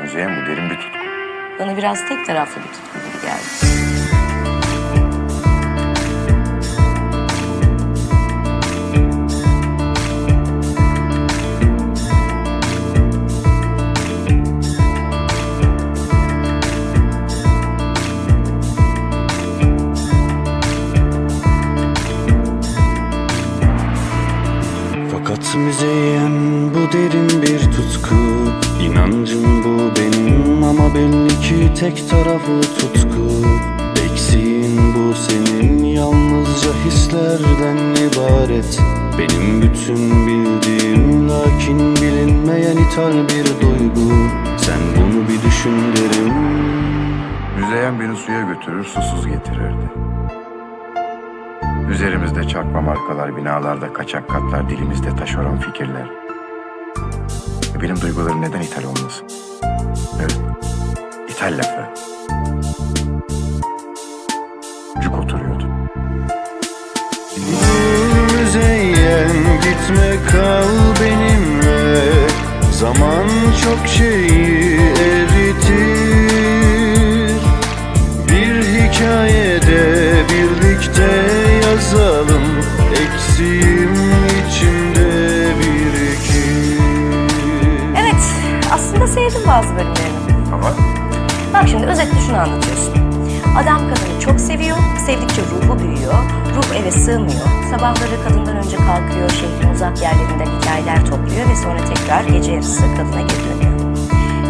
Müzeyyen bu derin bir tutku. Bana biraz tek taraflı bir tutku gibi geldi. Fakat müzeyyen bu derin bir tutku İnancım bu tek taraflı tutku Eksiğin bu senin yalnızca hislerden ibaret Benim bütün bildiğim lakin bilinmeyen ithal bir duygu Sen bunu bir düşün derim Müzeyyen beni suya götürür, susuz getirirdi. Üzerimizde çarpma markalar, binalarda kaçak katlar, dilimizde taşeron fikirler. Benim duygularım neden ithal olmasın? Evet, ithal lafı. Cuk oturuyordu. Müzeyyen gitme kal benimle Zaman çok şeyi eritir Bir hikayede birlikte yazalım Eksiğim içimde birikir Evet, aslında sevdim bazı bölümlerini. Bak şimdi özetle şunu anlatıyorsun. Adam kadını çok seviyor, sevdikçe ruhu büyüyor, ruh eve sığmıyor. Sabahları kadından önce kalkıyor, şehrin uzak yerlerinden hikayeler topluyor ve sonra tekrar gece yarısı kadına geri dönüyor.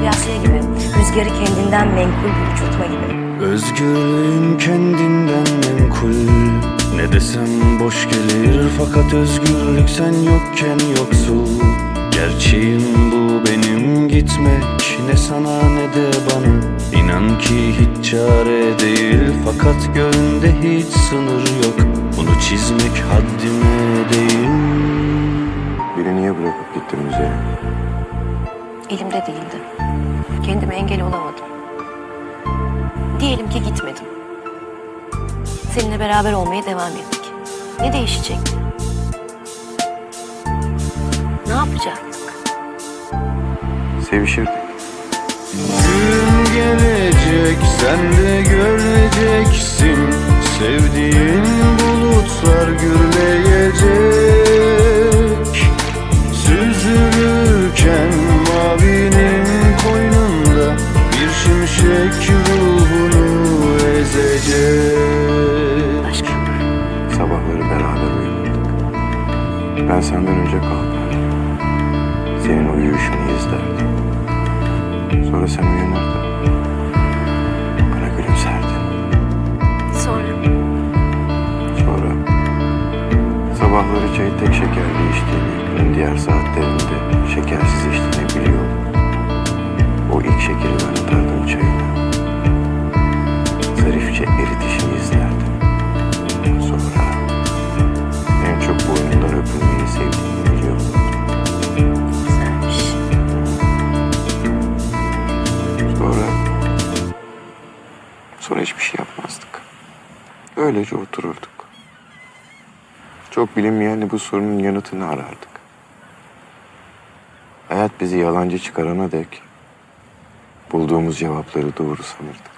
Biraz şey gibi, rüzgarı kendinden menkul bir uçurtma gibi. Özgürlüğün kendinden menkul Ne desem boş gelir fakat özgürlük sen yokken yoksul Gerçeğim bu benim gitmek ne sana ne de bana İnan ki hiç çare değil fakat gönlünde hiç sınır yok Bunu çizmek haddime değil beni niye bırakıp gittin Müzeyyen? Elimde değildi. Kendime engel olamadım. Diyelim ki gitmedim. Seninle beraber olmaya devam ettik. Ne değişecekti? Ne yapacaktık? Sevişirdik. Gelecek sen de göreceksin Sevdiğin bulutlar gürleyecek Süzülürken mavinin koynunda Bir şimşek ruhunu ezecek Başka? Sabahları beraber uyurduk. Ben senden önce kalkardım. Senin uyuyuşunu izlerdim. Sonra sen uyanırdın. Bana gülümserdin. Sonra? Sonra sabahları çayı tek şekerli içtiğini, günün diğer saatlerinde şekersiz içtiğini biliyordum. O ilk şekeri ben atardım çayına. Zarifçe eritişini izlerdim. Hiçbir şey yapmazdık. Öylece otururduk. Çok bilinmeyenle bu sorunun yanıtını arardık. Hayat bizi yalancı çıkarana dek bulduğumuz cevapları doğru sanırdık.